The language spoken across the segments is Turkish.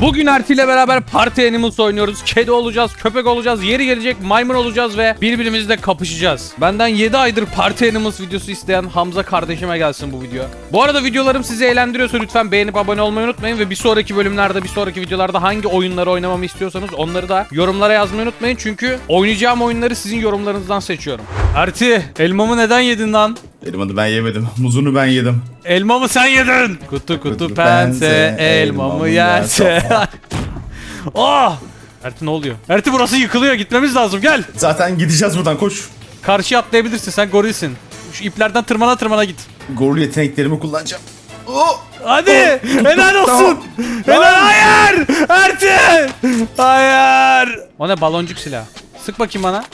Bugün Erti ile beraber Party Animals oynuyoruz. Kedi olacağız, köpek olacağız, yeri gelecek maymun olacağız ve birbirimizle kapışacağız. Benden 7 aydır Party Animals videosu isteyen Hamza kardeşime gelsin bu video. Bu arada videolarım sizi eğlendiriyorsa lütfen beğenip abone olmayı unutmayın ve bir sonraki bölümlerde, bir sonraki videolarda hangi oyunları oynamamı istiyorsanız onları da yorumlara yazmayı unutmayın. Çünkü oynayacağım oyunları sizin yorumlarınızdan seçiyorum. Erti, elmamı neden yedin lan? Benim adı ben yemedim. Muzunu ben yedim. Elmamı sen yedin. Kutu kutu, Kutu pense, pense, elmamı elmamı yerse. yerse. Ah! Erti ne oluyor? Erti burası yıkılıyor gitmemiz lazım gel. Zaten gideceğiz buradan koş. Karşıya atlayabilirsin sen gorilsin. Şu iplerden tırmana tırmana git. Goril yeteneklerimi kullanacağım. Oh! Hadi helal olsun. Tamam. Helal hayır. Erti. Hayır. O ne baloncuk silah. Sık bakayım bana.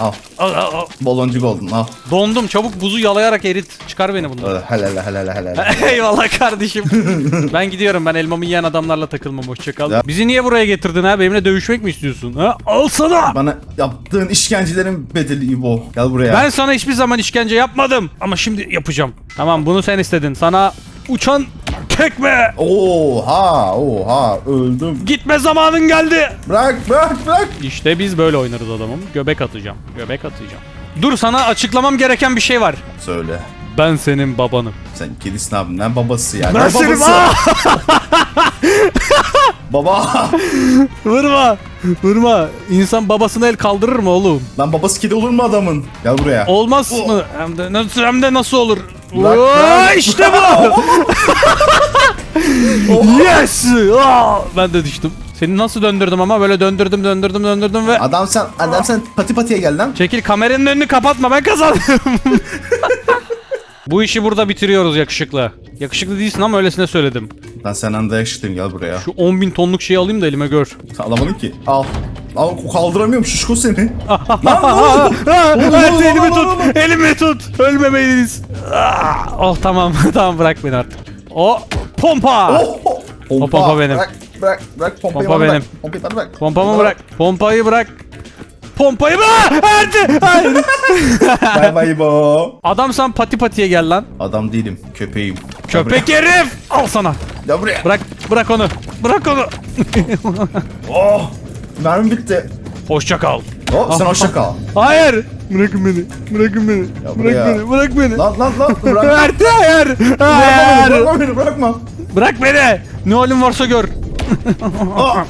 Al. Al, al, al. Baloncuk oldun al. Dondum çabuk buzu yalayarak erit. Çıkar beni bundan. Al, Helal helal helal. Eyvallah kardeşim. ben gidiyorum ben elmamı yiyen adamlarla takılmam hoşçakal. Ya. Bizi niye buraya getirdin ha? Benimle dövüşmek mi istiyorsun? Ha? Al sana. Bana yaptığın işkencelerin bedeli İbo. Gel buraya. Ben sana hiçbir zaman işkence yapmadım. Ama şimdi yapacağım. Tamam bunu sen istedin. Sana uçan tekme. Oha oha öldüm. Gitme zamanın geldi. Bırak bırak bırak. İşte biz böyle oynarız adamım. Göbek atacağım. Göbek atacağım. Dur sana açıklamam gereken bir şey var. Söyle. Ben senin babanım. Sen kedisin abi ne babası ya? Ben ne senin babası? Baba. Vurma. Vurma. İnsan babasına el kaldırır mı oğlum? Lan babası kedi olur mu adamın? Gel buraya. Olmaz Oh. mı? Hem de, nasıl, hem de nasıl olur? Oo, işte bu. yes. Aa, ben de düştüm. Seni nasıl döndürdüm ama böyle döndürdüm döndürdüm döndürdüm ve Adam sen adam sen pati patiye gel lan. çekil kameranın önünü kapatma ben kazandım. Bu işi burada bitiriyoruz yakışıklı. Yakışıklı değilsin ama öylesine söyledim. Ben senden dayak işittim gel buraya. Şu 10 bin tonluk şeyi alayım da elime gör. Alamadın ki. Al. Al kaldıramıyorum şişko seni. Evet, oğlum, elimi tut, elimi tut. Ölmemeliyiz. Aa, Oh tamam, tamam bırak beni artık. O pompa. Oh, oh. Pompa. O pompa benim. Bırak bırak bırak pompayı Pompa bana benim. bırak. Pompayı bana bırak. Pompamı bırak. Pompayı bırak. Pompayı bırak. Erdi. Hayır. Bay bay bo. Adam sen pati patiye gel lan. Adam değilim köpeğim. Köpek herif. Al sana. Gel buraya. Bırak bırak onu. Bırak onu. Oh. Mermi bitti. Hoşça kal. Oh sen hoşça kal. Hayır. Bırakın beni. Bırakın beni. Ya bırak buraya. beni. Bırak beni. Lan lan lan bırak. Erdi hayır. Bırakma beni, Hayır. bırakma beni bırakma. Bırak beni. Ne halin varsa gör. Ah.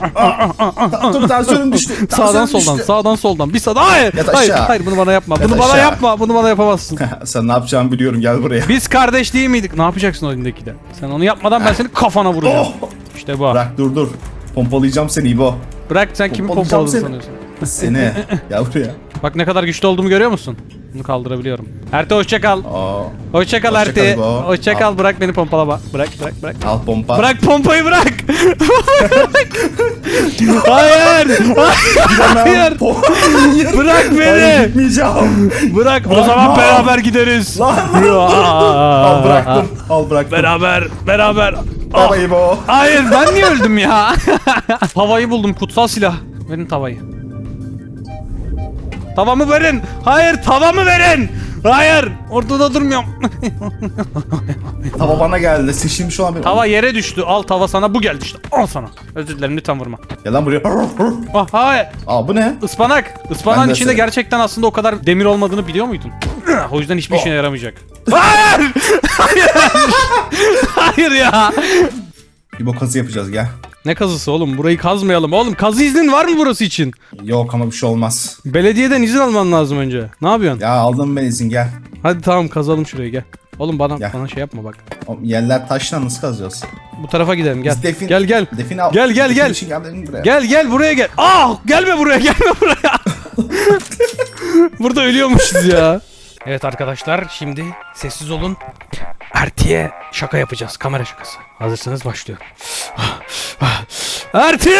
Dur tansiyonum düştü. Sağdan Tansiyonum soldan, düştü. sağdan soldan. Bir sağdan. Hayır. Yat Hayır, aşağı. hayır bunu bana yapma. Yat bunu bana aşağı. yapma. Bunu bana yapamazsın. Sen ne yapacağımı biliyorum gel buraya. Biz kardeş değil miydik? Ne yapacaksın o elindeki de? Sen onu yapmadan ben seni kafana vuracağım. Oh. İşte bu. Bırak, Bırak dur dur. Pompalayacağım seni İbo. sen kimi Pompalayacağım pompaladın seni. sanıyorsun? Seni. gel buraya. Bak ne kadar güçlü olduğumu görüyor musun? Bunu kaldırabiliyorum. Erti hoşça kal. Aa, Hoşça Erti. kal İbo. Hoşça kal. Bırak beni pompalama. Bırak bırak bırak. al pompa. Bırak pompayı bırak. Hayır. Hayır. Bırak beni. gitmeyeceğim. Bırak. O zaman beraber gideriz. Lan. Al bıraktım. Al bıraktım. Beraber, beraber. Baba İbo. Hayır ben niye öldüm ya? Tavayı buldum kutsal silah. Verin tavayı. Tavamı verin. Hayır tavamı verin. Hayır ortada durmuyorum. Tava bana geldi. Seçilmiş olan bir... tava yere düştü. Al tava sana bu geldi işte. Al sana. Özür dilerim lütfen vurma. Gel lan buraya. Ah, hayır. Aa bu ne? Ispanak. Ispanağın Ben de içinde severim. gerçekten aslında o kadar demir olmadığını biliyor muydun? o yüzden hiçbir işine yaramayacak. Hayır. Hayır. Hayır ya. İbo kazı yapacağız gel. Ne kazısı oğlum? Burayı kazmayalım. Oğlum kazı iznin var mı burası için? Yok ama bir şey olmaz. Belediyeden izin alman lazım önce. Ne yapıyorsun? Ya aldım ben izin gel. Hadi tamam kazalım şurayı gel. Oğlum bana Gel. bana şey yapma bak. O yerler taşla nasıl kazacağız? Bu tarafa gidelim gel. Biz defin- Gel gel. Defin al. Gel, gel, defin gel. için buraya. Gel gel buraya gel. Ah gelme buraya gelme buraya. Burada ölüyormuşuz ya. Evet arkadaşlar şimdi sessiz olun. Erti'ye şaka yapacağız. Kamera şakası. Hazırsanız başlıyor. Erti!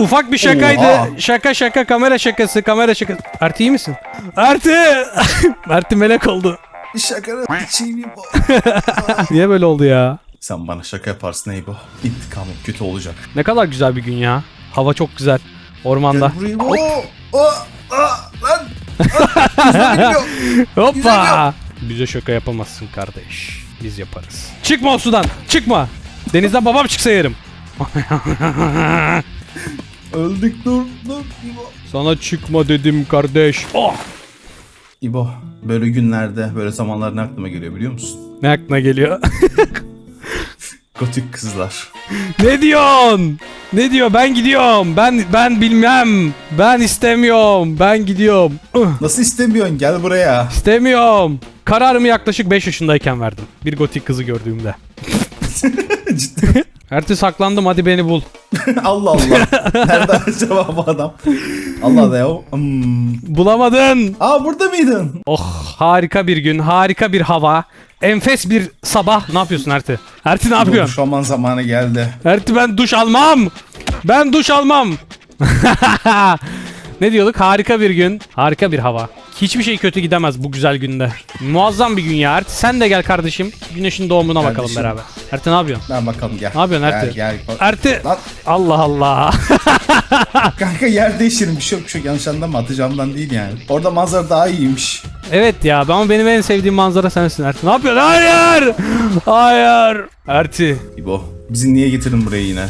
Ufak bir şakaydı. Şaka şaka kamera şakası kamera şakası. Erti iyi misin? Erti! Erti melek oldu. Şakanı içeyim İbo. Niye böyle oldu ya? Sen bana şaka yaparsın İbo. İntikamım kötü olacak. Ne kadar güzel bir gün ya. Hava çok güzel. Ormanda. Gel buraya İbo. Aa, aa, lan. Aa. Hoppa. Bize şaka yapamazsın kardeş. Biz yaparız. Çıkma o sudan. Çıkma. Denizden babam çıksa yerim. Öldük dur dur İbo. Sana çıkma dedim kardeş. Oh! İbo böyle günlerde böyle zamanlar ne aklıma geliyor biliyor musun? Ne aklına geliyor? Gotik kızlar. ne diyorsun? Ne diyor? Ben gidiyorum. Ben ben bilmem. Ben istemiyorum. Ben gidiyorum. Nasıl istemiyorsun gel buraya. İstemiyorum. Kararımı yaklaşık 5 yaşındayken verdim. Bir gotik kızı gördüğümde. Cidden. Ertesi saklandım hadi beni bul. Allah Allah. Nerede acaba bu adam? Allah Allah ya. Hmm. Bulamadın. Aa burada mıydın? Oh harika bir gün, harika bir hava. Enfes bir sabah. Ne yapıyorsun Erti? Erti ne yapıyorsun? Duş alman zamanı geldi. Erti ben duş almam. Ben duş almam. ne diyorduk? Harika bir gün, harika bir hava. Hiçbir şey kötü gidemez bu güzel günde. Muazzam bir gün ya Erti. Sen de gel kardeşim. Güneşin doğumuna bakalım Kardeşim. beraber. Erti ne yapıyorsun? Ben bakalım gel. Ne yapıyorsun Gel Erti? gel. Erti. Lan Allah Allah. kanka yer değiştirin bir şey yok bir şey yok. Yanlış anlama atacağımdan değil yani. Orada manzara daha iyiymiş. evet ya ama benim en sevdiğim manzara sensin Erti. Ne yapıyorsun? Hayır. Hayır. Erti. İbo bizi niye getirdin buraya yine?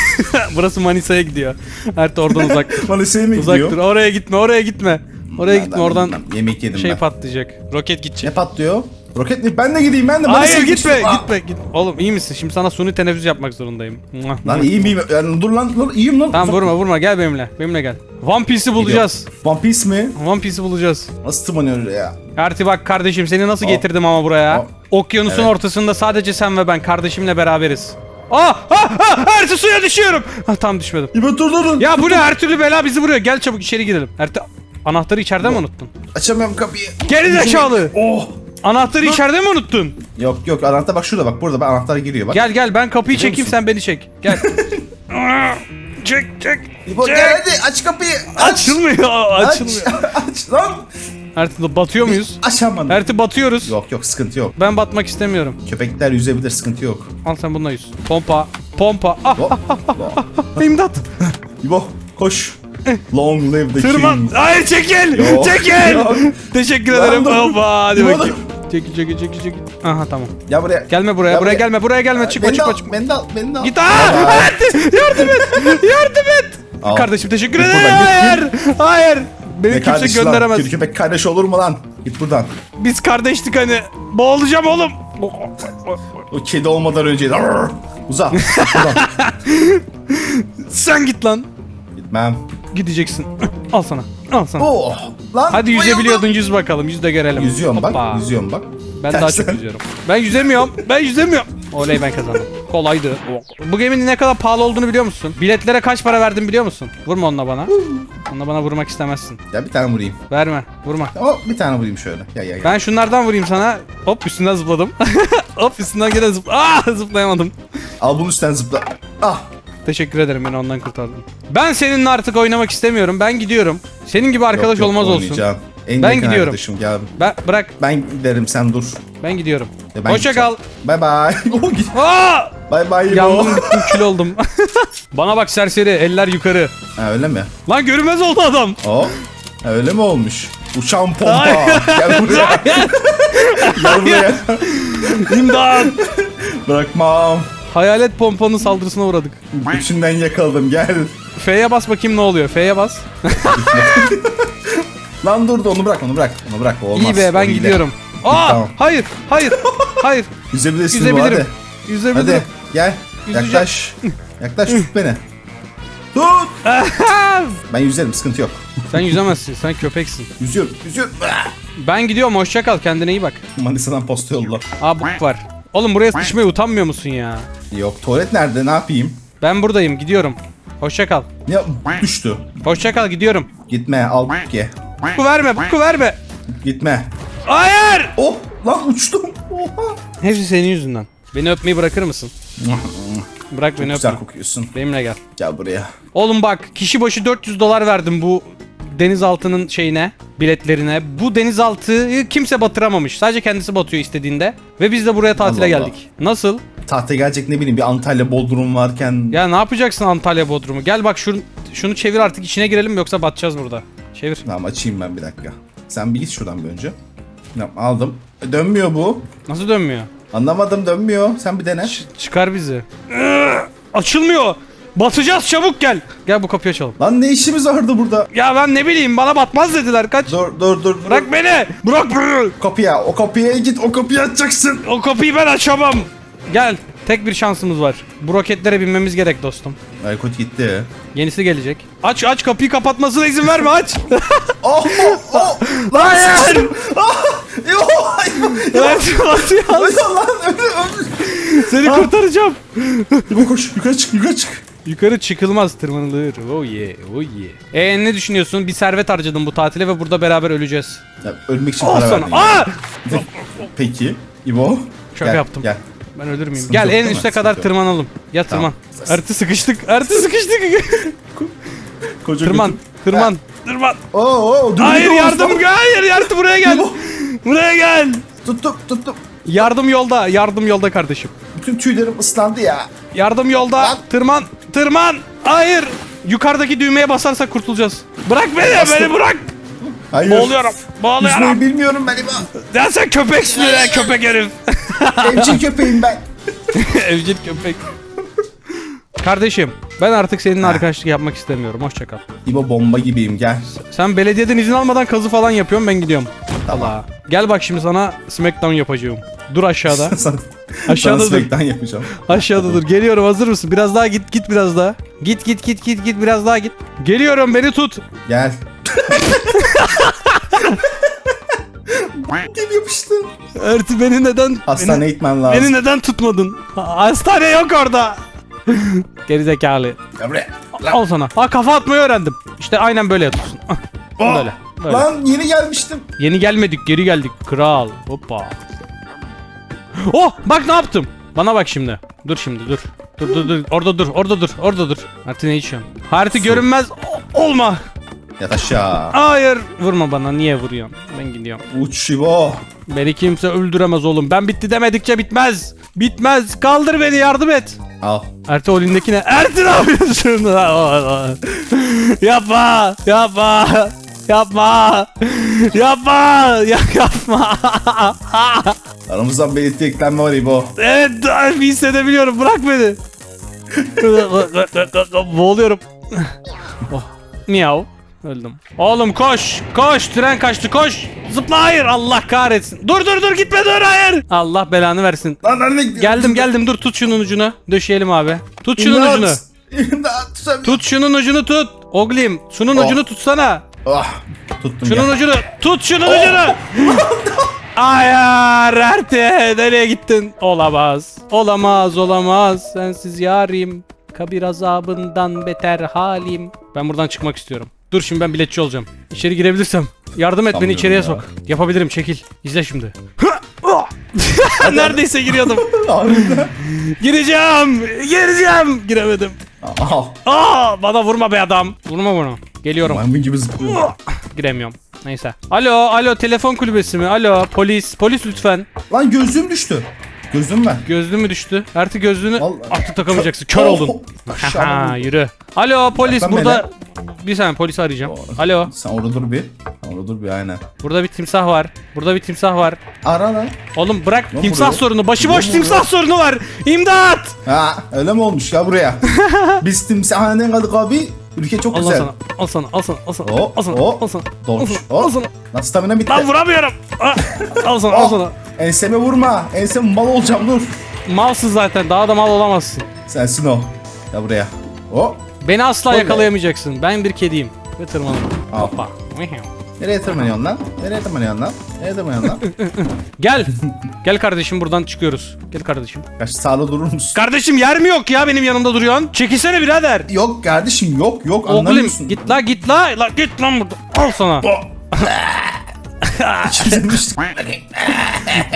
Burası Manisa'ya gidiyor. Erti oradan uzak. Bana şey mi uzak gidiyor? dur. Oraya gitme, oraya gitme. Oraya gitme oradan yemek yedim şey ben. patlayacak. Roket gidecek. Ne patlıyor? Roket mi? Ben de gideyim ben de. Hayır Manisa'ya gitme. Aa! gitme, git. Oğlum iyi misin? Şimdi sana suni teneffüs yapmak zorundayım. Muah. Lan iyi miyim? Yani dur lan, lan iyiyim lan. Tamam Uzak- vurma vurma gel benimle. Benimle gel. One Piece'i bulacağız. One Piece mi? One Piece'i bulacağız. Nasıl tırmanıyor ya? Erti bak kardeşim seni nasıl Aa. getirdim ama buraya. Aa. Okyanusun Evet. ortasında sadece sen ve ben kardeşimle beraberiz. Ah ah ah Erti suya düşüyorum. Ah tam düşmedim. İbo dur dur dur. Ya bu ne her türlü bela bizi vuruyor. Gel çabuk içeri girelim. Erti anahtarı içeride mi unuttun? Açamıyorum kapıyı. Geri zekalı. Oh. Anahtarı içeride mi unuttun? Yok yok anahtar bak şurada bak burada bak anahtar giriyor bak. Gel gel ben kapıyı Biliyor çekeyim musun? sen beni çek. Gel. çek çek. İbo çek. gel hadi aç kapıyı. Aç. Açılmıyor Aç. açılmıyor. aç lan. Erti batıyor muyuz? Açamadım. Erti batıyoruz. Yok yok sıkıntı yok. Ben batmak istemiyorum. Köpekler yüzebilir sıkıntı yok. Al sen bununla yüz. Pompa. Pompa. Ah Hop. hop. imdat. İbo koş. Long live the Tırman. king. Hayır çekil. Yok, Çekil. yok. Teşekkür Lan ederim. dur. Hoppa hadi Dur. bakayım. Çekil çekil çekil çekil. Aha tamam. Gel buraya. Gelme buraya. Ya buraya buraya. gelme. Buraya gelme. Çıkma beni de çıkma al, çıkma. Beni de al. Beni de al. Git aa! Erti, yardım et. Yardım et. Al. Kardeşim teşekkür Git ederim. buradan, git, Hayır. Hayır. Beni kimse lan? gönderemez. Kedi köpek kardeş olur mu lan? Git buradan. Biz kardeştik hani. Boğulacağım oğlum. O kedi olmadan önceydi. Arr! Uzak. Buradan. Sen git lan. Gitmem. Gideceksin. Al sana. Al sana. Oh. Lan. Hadi yüzebiliyordun yüz bakalım. Yüz de görelim. Yüzüyorum Hoppa. bak. Yüzüyorum bak. Ben daha çok yüzüyorum. Ben yüzemiyorum. Ben yüzemiyorum. Oley ben kazandım. Kolaydı. Bu geminin ne kadar pahalı olduğunu biliyor musun? Biletlere kaç para verdim biliyor musun? Vurma onunla bana. Onunla bana vurmak istemezsin. Ya bir tane vurayım. Verme. Vurma. Ama bir tane vurayım şöyle. Ya ya ya. Ben şunlardan vurayım sana. Hop üstünden zıpladım. Hop üstünden gene zıpla. Ah zıplayamadım. Al bunu üstten zıpla. Ah. Teşekkür ederim beni ondan kurtardın. Ben seninle artık oynamak istemiyorum. Ben gidiyorum. Senin gibi arkadaş Yok, olmaz olsun. oynayacağım. En Ben yakın gidiyorum. arkadaşım gel. Ben bırak. Ben giderim sen dur. Ben gidiyorum. Ben Hoşça kal. Bye bye. Oh, git. Aa! Bye bye. Yandım bittim kül oldum. Bana bak serseri eller yukarı. Ha öyle mi? Lan görünmez oldu adam. O. Ha, öyle mi olmuş? Uçan pompa. Gel buraya. Gel buraya. İmdat. Bırakmam. Hayalet pompanın saldırısına uğradık. Üçünden yakaladım gel. F'ye bas bakayım ne oluyor. F'ye bas. Lan dur da onu bırak onu bırak. Onu bırak o olmaz. İyi be O ben hile. gidiyorum. Aa Tamam. hayır hayır hayır. Yüzebilirsin bu Yüzebilirim. hadi. Yüzebilirim. Hadi gel. Yüzeceğim. Yaklaş. Yaklaş tut beni. Tut. Ben yüzerim sıkıntı yok. Sen yüzemezsin. Sen köpeksin. Yüzüyorum yüzüyorum. Ben gidiyorum. Hoşça kal. Kendine iyi bak. Manisa'dan posta yolla. Aa buk var. Oğlum buraya sıçmaya utanmıyor musun ya? Yok tuvalet nerede ne yapayım? Ben buradayım. Gidiyorum. Hoşça kal. Ya düştü. Hoşça kal. Gidiyorum. Gitme al ye. Buku verme. Buku verme. Gitme. Hayır. Oh lan uçtum. Oha. Hepsi senin yüzünden. Beni öpmeyi bırakır mısın? Bırak beni öpme. Güzel kokuyorsun. Benimle gel. Gel buraya. Oğlum bak kişi başı 400 dolar verdim bu denizaltının şeyine, biletlerine. Bu denizaltıyı kimse batıramamış. Sadece kendisi batıyor istediğinde. Ve biz de buraya tatile Allah Allah. geldik. Nasıl? Tahta gelecek ne bileyim bir Antalya Bodrum varken. Ya ne yapacaksın Antalya Bodrum'u? Gel bak şunu, şunu çevir artık içine girelim yoksa batacağız burada. Çevir. Tamam açayım ben bir dakika. Sen bir git şuradan bir önce. Tamam aldım. E, dönmüyor bu. Nasıl dönmüyor? Anlamadım dönmüyor. Sen bir dene. Ç- çıkar bizi. Açılmıyor. Batacağız çabuk gel. Gel bu kapıyı açalım. Lan ne işimiz vardı burada? Ya ben ne bileyim bana batmaz dediler kaç. Dur dur dur. Bırak beni. Bırak beni. Kapıya o kapıya git o kapıyı açacaksın. O kapıyı ben açamam. Gel. Tek bir şansımız var. Bu roketlere binmemiz gerek dostum. Aykut gitti. Yenisi gelecek. Aç aç kapıyı kapatmasına izin verme aç. Oh oh. Hayır lan öyle öyle. Seni kurtaracağım. Yukarı koş yukarı çık yukarı çık. Yukarı çıkılmaz tırmanılır. Oh yeah, oh yeah. E ne düşünüyorsun? Bir servet harcadım bu tatile ve burada beraber öleceğiz. Ya, ölmek için Al para sana. verdin. Aa! Peki. İbo. Şaka Gel, yaptım. Gel. Ben ölür müyüm? Sıkıntı Gel en üste Sıkıntı kadar yok. tırmanalım. Ya tırman. Tamam. Artı sıkıştık. Artı sıkıştık. Koca tırman. götür. Tırman. Tırman. Oo, oo, dur, Hayır yardım. Hayır yardım buraya gel. Buraya gel. Tuttum tuttum. Yardım yolda. Yardım yolda kardeşim. Bütün tüylerim ıslandı ya. Yardım yolda. Lan. Tırman. Tırman. Hayır. Yukarıdaki düğmeye basarsak kurtulacağız. Bırak beni. Bastım. Beni bırak. Hayır. Boğuluyorum. Boğuluyorum. Yüzmeyi bilmiyorum ben İbo. Ya sen köpeksin ya köpek herif. Evcil köpeğim ben. Evcil köpek. Kardeşim ben artık seninle arkadaşlık yapmak istemiyorum. Hoşça kal. İbo bomba gibiyim gel. Sen belediyeden izin almadan kazı falan yapıyorsun ben gidiyorum. Allah. Gel bak şimdi sana smackdown yapacağım. Dur aşağıda. Sana, Aşağıda dur. yapacağım. Aşağıda dur. Geliyorum hazır mısın? Biraz daha git git biraz daha. Git git git git git biraz daha git. Geliyorum beni tut. Gel. Kim yapıştı? Erti beni neden Hastaneye gitmen lazım. beni, beni neden tutmadın? Ha- Hastane yok orada. Gerizekalı. Gel buraya. Al sana. Ha kafa atmayı öğrendim. İşte aynen böyle yapıyorsun. Ah, Oh, Böyle. böyle. Lan yeni gelmiştim. Yeni gelmedik geri geldik. Kral. Hoppa. Oh bak ne yaptım. Bana bak şimdi. Dur şimdi dur. Dur dur dur. Orada dur. Orada dur. Orada dur. Harita ne içiyorsun? Harita görünmez olma. Yat aşağı. Hayır. Vurma bana. Niye vuruyorsun? Ben gidiyorum. Uç İbo. Beni kimse öldüremez oğlum. Ben bitti demedikçe bitmez. Bitmez. Kaldır beni yardım et. Al. Erti o elindeki ne? Erti ne yapıyorsun? yapma. Yapma. Yapma. Yapma. Ya yapma. Aramızdan belirti eklenme var İbo. evet bir hissedebiliyorum. Bırak beni. Boğuluyorum. Oh. Miyav. Öldüm. Oğlum koş. Koş. Tren kaçtı. Koş. Zıpla hayır. Allah kahretsin. Dur dur dur gitme dur hayır. Allah belanı versin. Lan nerede gidiyorsun? Geldim geldim dur tut şunun ucunu. Döşeyelim abi. Tut şunun İmdat. ucunu. İmdat. tutamıyorum. Tut şunun ucunu tut. Oglim şunun Oh. ucunu tutsana. Ah. Tuttum Şunun ya. ucunu. Tut şunun ucunu. Hayır Erti nereye gittin? Olamaz. Olamaz olamaz. Sensiz yarim. Kabir azabından beter halim. Ben buradan çıkmak istiyorum. Dur şimdi ben biletçi olacağım. İçeri girebilirsem. Yardım et beni Sanmıyorum içeriye ya. sok. Yapabilirim çekil. İzle şimdi. Neredeyse giriyordum. Harbiden. Gireceğim. Gireceğim. Giremedim. Al. Aa, bana vurma be adam. Vurma bunu. Geliyorum. Maymun gibi zıplıyor. Giremiyorum. Neyse. Alo, alo telefon kulübesi mi? Alo, polis. Polis lütfen. Lan gözlüğüm düştü. Gözlüğüm ver. Gözlüğü mü düştü? Artık gözlüğünü Vallahi- artık takamayacaksın. Kör Oh, oldun. aşağı Haha, vurdum. yürü. Alo polis Yaklan burada. Bir saniye polisi arayacağım. Alo. Sen orada dur bir. Orada dur bir aynen. Burada bir timsah var. Burada bir timsah var. Ara lan. Oğlum bırak Ne timsah vuruyor? sorunu. Başıboş timsah sorunu var. İmdat! Ha öyle mi olmuş ya buraya? Biz timsahhaneden kaldık abi. Ülke çok Al güzel. sana. Al sana. Al sana. Al sana. O, Al sana. o. Al sana. Dolmuş. Al sana. Al O. sana. Lan stamina bitti. Lan vuramıyorum. Ah, Al sana. Al Oh. sana. Enseme vurma. Ensem mal olacağım dur. Malsın zaten. Daha da mal olamazsın. Sensin o. Ya buraya. O. Beni asla Oley. yakalayamayacaksın. Ben bir kediyim. Ve tırmanırım. Al. Hoppa. Nereye tırmanıyorsun lan? Nereye tırmanıyorsun lan? Nereye tırmanıyorsun lan? Gel. Gel kardeşim buradan çıkıyoruz. Gel kardeşim. Kaç sağda durur musun? Kardeşim yer mi yok ya benim yanımda duruyorsun? Çekilsene birader. Yok kardeşim yok yok Oğlum anlamıyorsun. git la git la. la git lan burada. Al sana. Çizilmiştik.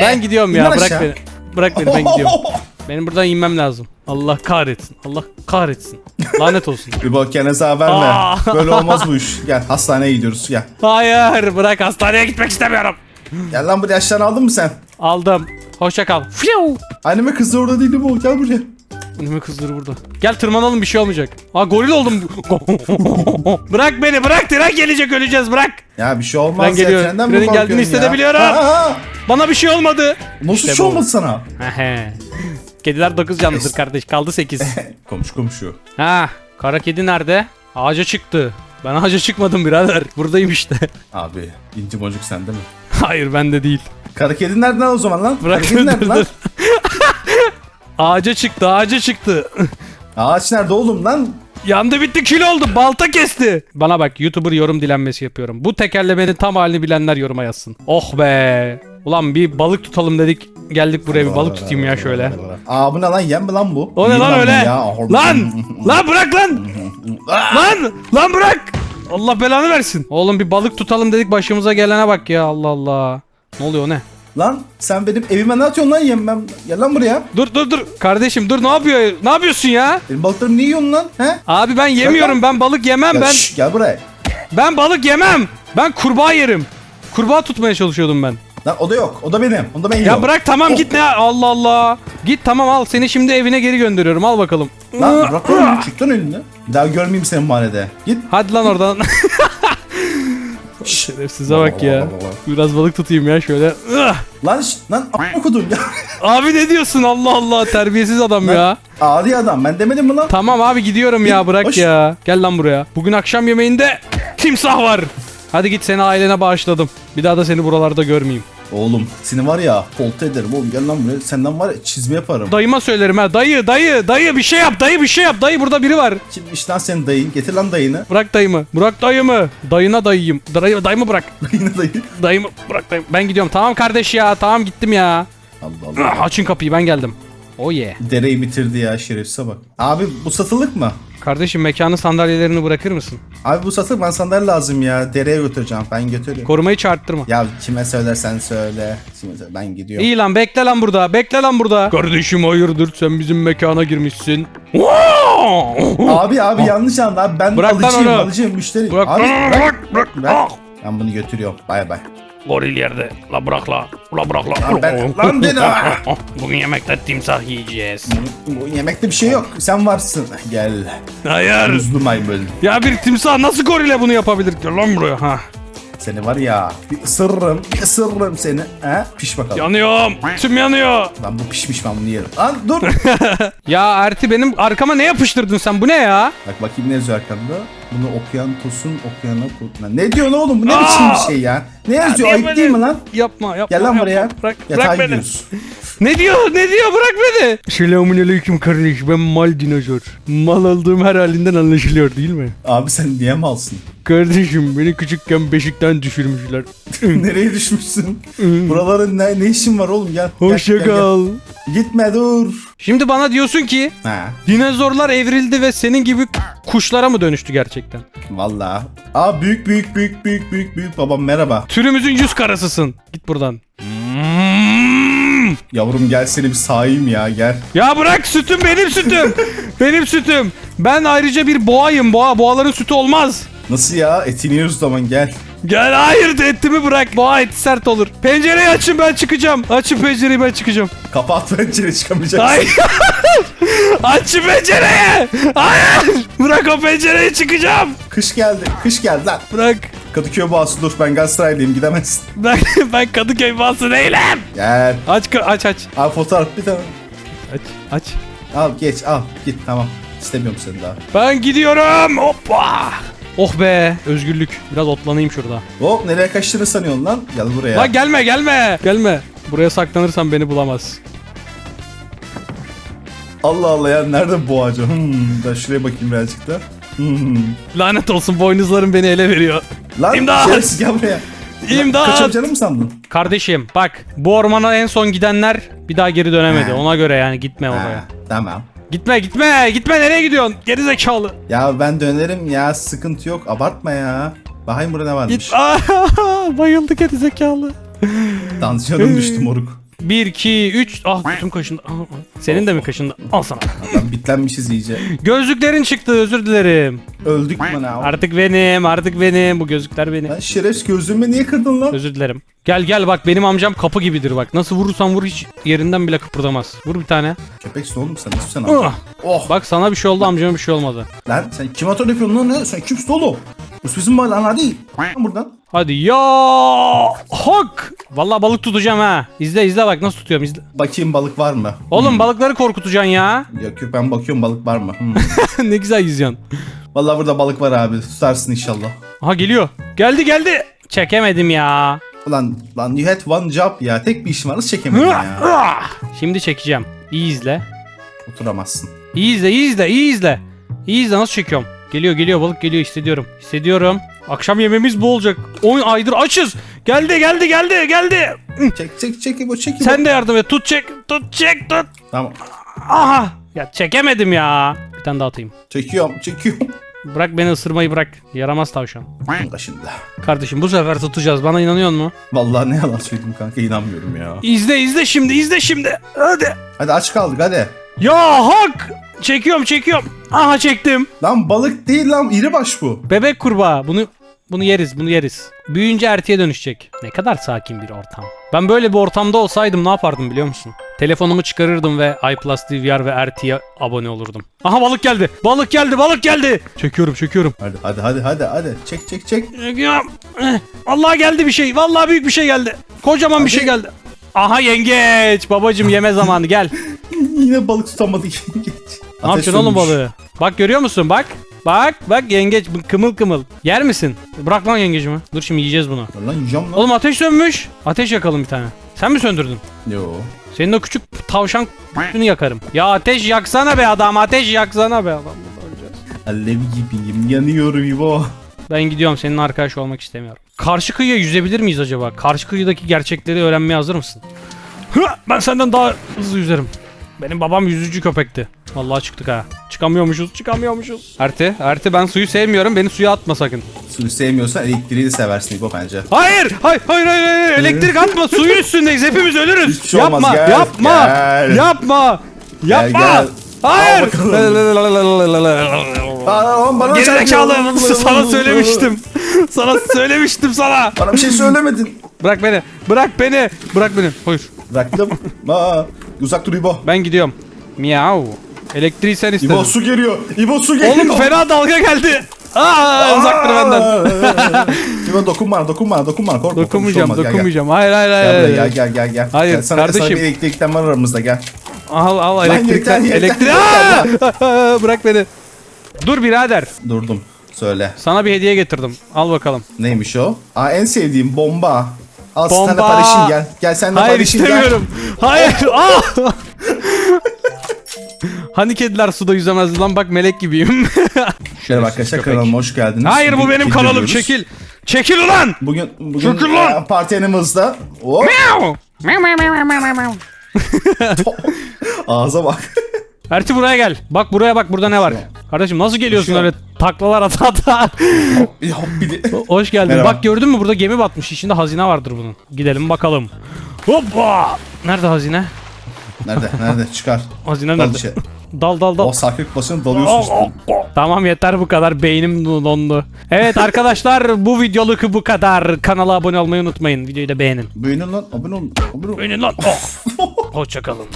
Ben gidiyorum ya bırak aşağı. beni. Bırak beni ben gidiyorum. Benim buradan inmem lazım. Allah kahretsin. Allah kahretsin. Lanet olsun. Bir bak hesap verme. Aa. Böyle olmaz bu iş. Gel hastaneye gidiyoruz gel. Hayır bırak hastaneye gitmek istemiyorum. Gel lan buraya yaşlarını aldın mı sen? Aldım. Hoşça kal. Fiu. Anneme kızı orada değildi bu. Gel buraya. Önüme kızları burada. Gel tırmanalım bir şey olmayacak. Aa goril oldum. bırak beni bırak tren gelecek öleceğiz bırak. Ya bir şey olmaz Ben geliyorum. ya. Trenden mi Trenin korkuyorsun geldiğini ya? hissedebiliyorum. Ha, ha, ha. Bana bir şey olmadı. Nasıl İşte şey bu. olmadı sana? Kediler 9 canlıdır kardeş. Kaldı 8. Komşu komşu. ha, kara kedi nerede? Ağaca çıktı. Ben ağaca çıkmadım birader. Buradayım işte. Abi inci boncuk sende mi? Hayır bende değil. Kara kedi nereden o zaman lan? Bırak Kara kedi nerede lan? Ağaca çıktı, ağaca çıktı. Ağaç nerede oğlum lan? Yandı bitti kül oldu. Balta kesti. Bana bak YouTuber yorum dilenmesi yapıyorum. Bu tekerlemenin tam halini bilenler yoruma yazsın. Oh be. Ulan bir balık tutalım dedik. Geldik buraya bir balık tutayım ya şöyle. Aa bu ne lan yem mi lan bu? O ne İyi lan öyle? ya. Lan! Lan bırak lan! lan! Lan bırak! Allah belanı versin. Oğlum bir balık tutalım dedik başımıza gelene bak ya Allah Allah. Ne oluyor o ne? Lan sen benim evime ne atıyorsun lan yem ben? Gel lan buraya. Dur dur dur. Kardeşim dur ne yapıyor? Ne yapıyorsun ya? Benim balıklarımı niye yiyorsun lan? He? Abi ben yemiyorum. Ben balık yemem. Ben şşş, gel buraya. ben balık yemem. Ben kurbağa yerim. Kurbağa tutmaya çalışıyordum ben. Lan o da yok. O da benim. Onu da ben Ya yiyorum. bırak tamam Oh. git ne Allah Allah. Git tamam al seni şimdi evine geri gönderiyorum al bakalım. Lan bırak onu. Çık lan. Bir daha görmeyeyim seni mahallede. Git. Hadi lan oradan. Şerefsize bak ya. Biraz balık tutayım ya şöyle. Lan lan a**a kodum ya. Abi ne diyorsun Allah Allah terbiyesiz adam ya. Adi adam ben demedim mi lan? Tamam abi gidiyorum ya bırak ya. Gel lan buraya. Bugün akşam yemeğinde timsah var. Hadi git seni ailene bağışladım. Bir daha da seni buralarda görmeyeyim. Oğlum seni var ya polta ederim oğlum gel lan buraya. Senden var ya çizme yaparım. Dayıma söylerim ha. Dayı dayı dayı bir şey yap dayı bir şey yap. Dayı burada biri var. Kimmiş lan senin dayın? Getir lan dayını. Bırak dayımı. Bırak dayımı. Dayına dayıyım. Dayı, dayımı bırak. Dayını dayı. Dayımı bırak dayım. Ben gidiyorum. Tamam kardeş ya. Tamam gittim ya. Allah Ah, Allah. Açın kapıyı ben geldim. Oh yeah. Dereyi bitirdi ya şerefsize bak. Abi bu satılık mı? Kardeşim mekanın sandalyelerini bırakır mısın? Abi bu satılık ben sandalye lazım ya. Dereye götüreceğim ben götürüyorum. Korumayı çarptırma. ya kime söylersen söyle. Kime söyle- Ben gidiyorum. İyi lan bekle lan burada. Bekle lan burada. Kardeşim hayırdır sen bizim mekana girmişsin. Abi abi yanlış anladın abi. Ben Bırak alıcıyım alıcıyım müşteri. Bırak abi, bırak, bırak. Ben, Ah. ben bunu götürüyorum. Bay bay. Goril yerde. La bırak la. La bırak la. Lan ben- lan beni- Bugün yemekte timsah yiyeceğiz. Bu yemekte bir şey yok. Sen varsın. Gel. Hayır. Buzlu maymun. Ya bir timsah nasıl gorile bunu yapabilir? Gel lan buraya. Ha. Seni var ya bir ısırırım. Bir ısırırım seni. He? Piş bakalım. Yanıyorum. Tüm yanıyor. Lan bu pişmiş ben bunu yerim. Lan dur. Ya Erti benim arkama ne yapıştırdın sen? Bu ne ya? Bak bakayım ne yazıyor arkamda. Bunu okuyan tosun okuyana. Lan Ne diyorsun oğlum? Bu ne Aa! biçim bir şey ya? Ne yazıyor? Ayıp değil mi lan? Yapma yapma. Gel lan yapma. buraya. Bırak, Yatağa bırak beni. gidiyoruz. Ne diyor? Ne diyor? Bırak beni. Selamun aleyküm kardeş. Ben mal dinozor. Mal olduğum her halinden anlaşılıyor değil mi? Abi sen niye malsın? Kardeşim beni küçükken beşikten düşürmüşler. Nereye düşmüşsün? Buraların ne, ne işin var oğlum? Gel. gel, Hoşça gel, gel. kal. Gitme dur. Şimdi bana diyorsun ki Ha. dinozorlar evrildi ve senin gibi kuşlara mı dönüştü gerçekten? Vallahi. Aa büyük büyük büyük büyük büyük büyük babam merhaba. Türümüzün yüz karasısın. Git buradan. Yavrum gel seni bir sahayım ya gel. Ya bırak sütüm benim sütüm. benim sütüm. Ben ayrıca bir boğayım. Boğa boğaların sütü olmaz. Nasıl ya? Etini yiyoruz zaman gel. Gel hayır etimi bırak. Boğa eti sert olur. Pencereyi açın ben çıkacağım. Açın pencereyi ben çıkacağım. Kapat pencere çıkamayacaksın. Hayır. Aç şu pencereyi. Hayır. Bırak o pencereyi çıkacağım. Kış geldi. Kış geldi lan. Bırak. Kadıköy Boğası dur ben Galatasaraylıyım gidemezsin. Ben, ben Kadıköy bası değilim. Gel. Aç aç aç. Al fotoğraf bir tane. Aç aç. Al geç al git tamam. İstemiyorum seni daha. Ben gidiyorum. Hoppa. Oh be özgürlük. Biraz otlanayım şurada. Hop nereye kaçtığını sanıyorsun lan? Gel buraya. Lan gelme gelme. Gelme. Buraya saklanırsan beni bulamaz. Allah Allah ya nerede boğacı? Hmm, da şuraya bakayım birazcık da. Hmm. Lanet olsun boynuzlarım beni ele veriyor. Lan İmdat! şerefsiz gel buraya. İmdat! Kaçabileceğini mı sandın? Kardeşim bak bu ormana en son gidenler bir daha geri dönemedi. He. Ona göre yani gitme oraya. Tamam. Gitme gitme gitme nereye gidiyorsun? Geri zekalı. Ya ben dönerim ya sıkıntı yok abartma ya. Bakayım burada ne varmış. Git. Bayıldı geri zekalı. Tansiyonum düştü moruk. 1 2 3 ah bütün kaşındı. Ah, ah. Senin de mi kaşındı? Al sana. Lan bitlenmişiz iyice. Gözlüklerin çıktı özür dilerim. Öldük mü ne? Artık benim artık benim bu gözlükler benim. Lan şerefsiz gözlüğümü niye kırdın lan? Özür dilerim. Gel gel bak benim amcam kapı gibidir bak. Nasıl vurursan vur hiç yerinden bile kıpırdamaz. Vur bir tane. Köpeksin oğlum sen nasıl sen amca? Oh Bak sana bir şey oldu amcama bir şey olmadı. lan sen kim atar yapıyorsun lan ne? Sen kimsin oğlum? Bu bizim mahalle lan hadi. Lan buradan. Hadi ya hak. Vallahi balık tutacağım ha. İzle izle bak nasıl tutuyorum izle. Bakayım balık var mı? Oğlum balıkları korkutacaksın ya. Yok yok ben bakıyorum balık var mı? Hmm. ne güzel yüzüyorsun. Vallahi burada balık var abi. Tutarsın inşallah. Aha geliyor. Geldi geldi. Çekemedim ya. Ulan lan you had one job ya. Tek bir işin var nasıl çekemedin ya? Şimdi çekeceğim. İyi izle. Oturamazsın. İyi izle, iyi izle, iyi izle. İyi izle nasıl çekiyorum. Geliyor geliyor balık geliyor hissediyorum. Hissediyorum. Akşam yemeğimiz bu olacak. 10 aydır açız. Geldi geldi geldi geldi. Çek çek çek bu çek. Sen de yardım et. Tut çek. Tut çek tut. Tamam. Aha. Ya çekemedim ya. Bir tane daha atayım. Çekiyorum çekiyorum. Bırak beni ısırmayı bırak. Yaramaz tavşan. Kaşındı. Kardeşim bu sefer tutacağız. Bana inanıyor musun? Vallahi ne yalan söyledim kanka inanmıyorum ya. İzle izle şimdi izle şimdi. Hadi. Hadi aç kaldık hadi. Ya hak. Çekiyorum çekiyorum. Aha çektim. Lan balık değil lan iri baş bu. Bebek kurbağa. Bunu bunu yeriz, bunu yeriz. Büyüyünce ertiye dönüşecek. Ne kadar sakin bir ortam. Ben böyle bir ortamda olsaydım ne yapardım biliyor musun? Telefonumu çıkarırdım ve iPlus DVR ve RT'ye abone olurdum. Aha balık geldi. Balık geldi, balık geldi. Çekiyorum, çekiyorum. Hadi hadi hadi hadi hadi. Çek çek çek. Eh, Vallahi geldi bir şey. Vallahi büyük bir şey geldi. Kocaman bir Hadi. şey geldi. Aha yengeç. Babacım yeme zamanı gel. Yine balık tutamadık. Geç. Ne yapacaksın oğlum balığı? Bak görüyor musun? Bak. Bak bak yengeç kımıl kımıl. Yer misin? Bırak lan yengecimi. Dur şimdi yiyeceğiz bunu. Lan yiyeceğim lan. Oğlum ateş sönmüş. Ateş yakalım bir tane. Sen mi söndürdün? Yo. Senin o küçük tavşan k***ünü yakarım. Ya ateş yaksana be adam. Ateş yaksana be adam. Alev gibiyim yanıyorum İbo. Ben gidiyorum. Senin arkadaş olmak istemiyorum. Karşı kıyıya yüzebilir miyiz acaba? Karşı kıyıdaki gerçekleri öğrenmeye hazır mısın? Hı, ben senden daha hızlı yüzerim. Benim babam yüzücü köpekti. Vallahi çıktık ha. Çıkamıyormuşuz, çıkamıyormuşuz. Erti, Erti ben suyu sevmiyorum. Beni suya atma sakın. Suyu sevmiyorsan elektriği de seversin İbo bence. Hayır, hayır, hayır, hayır, hayır. Elektrik atma. Suyun üstündeyiz. Hepimiz ölürüz. Hiçbir şey yapma, olmaz, gel, yapma, gel. yapma, yapma. gel. Hayır. Oğlum bana sen- Gerizekalı. Sana söylemiştim. Sana söylemiştim sana. Bana bir şey söylemedin. Bırak beni. Bırak beni. Bırak beni. Hayır. Bıraktım. Aa, uzak dur İbo. Ben gidiyorum. Miau. Elektriği sen istedin. İbo su geliyor. İbo su geliyor. Oğlum fena dalga geldi. Aa, uzak dur benden. İbo dokunma dokunma dokunma. Korkma, Dokunmayacağım, şey. Gel, dokunmayacağım. Hayır, hayır, hayır. gel, gel, gel, gel, gel. Hayır, Gel, sana, kardeşim. Sana bir elektrikten var aramızda gel. Al, al elektrikten. Elektrik. Aa! Bırak beni. Dur birader. Durdum. Söyle. Sana bir hediye getirdim. Al bakalım. Neymiş o? Aa en sevdiğim bomba. Al Bomba. sen de paylaşayım gel. Gel sen de Hayır gel. istemiyorum. Hayır. Aa! hani kediler suda yüzemezdi lan bak melek gibiyim. Merhaba arkadaşlar kanalıma hoş geldiniz. Hayır bu benim kanalım diyoruz. çekil. Çekil ulan. Bugün bugün Çekil lan. e, parti animals'da. Hop Miau. ağza bak. Erti buraya gel. Bak buraya bak burada ne var. Kardeşim nasıl geliyorsun öyle taklalar ata ata. Bir hop bir de. Hoş geldin. Merhaba. Bak gördün mü burada gemi batmış. İçinde hazine vardır bunun. Gidelim bakalım. Hoppa. Nerede hazine? Nerede? Nerede? Çıkar. Hazine Dal nerede? içe. Dal dal dal. O saklık basını dalıyorsun. Tamam yeter bu kadar beynim dondu. Evet arkadaşlar bu videoluk bu kadar. Kanala abone olmayı unutmayın. Videoyu da beğenin. Beğenin lan. Abone olun. Abone olun. Beğenin lan. Oh. Hoşçakalın.